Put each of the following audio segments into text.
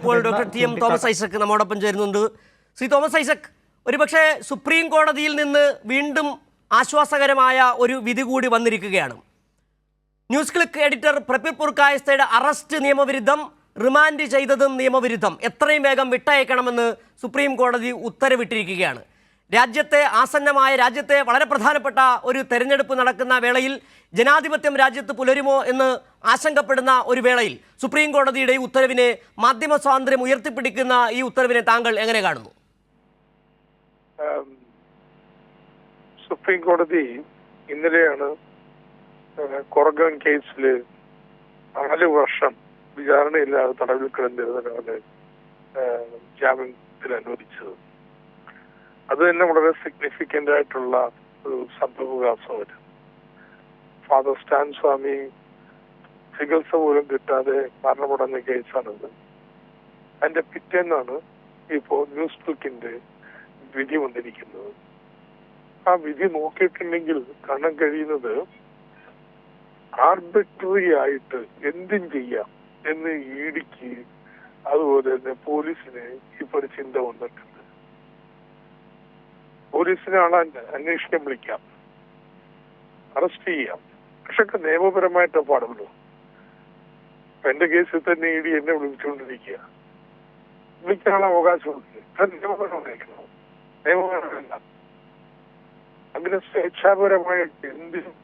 ഇപ്പോൾ doctor T M Thomas Isaac നമ്മോടൊപ്പം ചേരുന്നുണ്ട്. ശ്രീ തോമസ് ഐസക് ഒരുപക്ഷെ സുപ്രീം കോടതിയിൽ നിന്ന് വീണ്ടും ആശ്വാസകരമായ ഒരു വിധി കൂടി വന്നിരിക്കുകയാണ്. ന്യൂസ് ക്ലിക്ക് എഡിറ്റർ പ്രപിർ പുർക്കായസ്ഥയുടെ അറസ്റ്റ് നിയമവിരുദ്ധം റിമാൻഡ് ചെയ്തതും നിയമവിരുദ്ധം എത്രയും വേഗം വിട്ടയക്കണമെന്ന് സുപ്രീം കോടതി ഉത്തരവിട്ടിരിക്കുകയാണ്. രാജ്യത്തെ ആസന്നമായ രാജ്യത്തെ വളരെ പ്രധാനപ്പെട്ട ഒരു തെരഞ്ഞെടുപ്പ് നടക്കുന്ന വേളയിൽ ജനാധിപത്യം രാജ്യത്ത് പുലരുമോ എന്ന് ആശങ്കപ്പെടുന്ന ഒരു വേളയിൽ സുപ്രീം കോടതിയുടെ ഈ ഉത്തരവിനെ മാധ്യമ സ്വാതന്ത്ര്യം ഉയർത്തിപ്പിടിക്കുന്ന ഈ ഉത്തരവിനെ താങ്കൾ എങ്ങനെ കാണുന്നു? സുപ്രീം കോടതി ഇന്നലെയാണ് കൊറഗൻ കേസിൽ നാല് വർഷം വിചാരണയില്ലാതെ തടവിൽ കിടന്നിരുന്ന ജാമ്യത്തിൽ അനുവദിച്ചത്. അത് തന്നെ വളരെ സിഗ്നിഫിക്കന്റ് ആയിട്ടുള്ള ഒരു സംഭവവികാസമാണ് ഫാദർ സ്റ്റാൻ സ്വാമി ചികിത്സ പോലും കിട്ടാതെ മരണമടഞ്ഞ കേസാണിത് അതിന്റെ പിറ്റേന്നാണ് ഇപ്പോ ന്യൂസ് ബുക്കിന്റെ വിധി വന്നിരിക്കുന്നത്. ആ വിധി നോക്കിയിട്ടുണ്ടെങ്കിൽ കാണാൻ കഴിയുന്നത് ആർബിട്രറി ആയിട്ട് എന്തും ചെയ്യാം എന്ന് ഇടിക്ക് അതുപോലെ തന്നെ പോലീസിന് ഇപ്പൊ ഒരു ചിന്ത വന്നിട്ടുണ്ട്. പോലീസിനെ ആളെ അന്വേഷിക്കാൻ വിളിക്കാം. അറസ്റ്റ് ചെയ്യാം. പക്ഷെ നിയമപരമായിട്ട് പാടുള്ളൂ. എന്റെ കേസിൽ തന്നെ ഇ ഡി എന്നെ വിളിച്ചുകൊണ്ടിരിക്കുക. വിളിക്കാനുള്ള അവകാശമുണ്ട് നിയമപരമായിരിക്കണം നിയമപരമല്ല അങ്ങനെ സ്വേച്ഛാപരമായിട്ട് എന്തിനും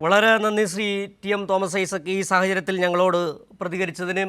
വളരെ നന്ദി ശ്രീ ടി എം തോമസ് ഐസക് ഈ സാഹചര്യത്തിൽ ഞങ്ങളോട് പ്രതികരിച്ചതിന്